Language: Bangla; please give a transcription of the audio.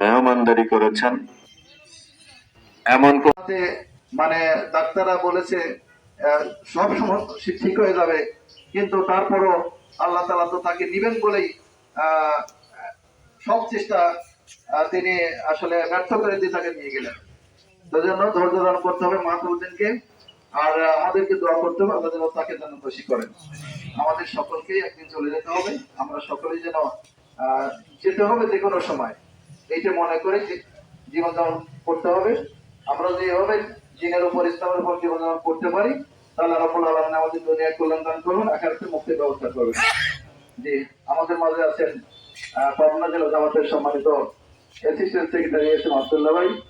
মেহমানদারি করেছেন। এমন মানে ডাক্তাররা বলেছে সব সময় ঠিক হয়ে যাবে, কিন্তু তারপরও আল্লাহ তালা তো তাকে নিবেন বলেই সব চেষ্টা তিনি আসলে ব্যর্থ করে দিয়ে তাকে নিয়ে গেলেন। তার জন্য ধৈর্য ধারণ করতে হবে মাহমুদ্দিনকে আর আমাদেরকে দোয়া করতে হবে, আল্লাহ যেন তাকে যেন খুশি করেন। আমাদের সকলকেই একদিন চলে যেতে হবে। আমরা সকলেই যেন যেতে হবে যে কোনো সময়। এইটা মনে করে জী- জীবনযাপন করতে হবে। আমরা যে এভাবে জিনের উপর, ইসলামের উপর জীবনযাপন করতে পারি, তাহলে রব্বুল আলমিন আমাদের দুনিয়া কল্যাণ দান করুন, আখারাতে মুক্তির ব্যবস্থা করবেন জি, আমাদের মাঝে আছেন পাবনা জেলা জামাতের সম্মানিত অ্যাসিস্ট্যান্ট সেক্রেটারি এস আবদুল্লাহ ভাই।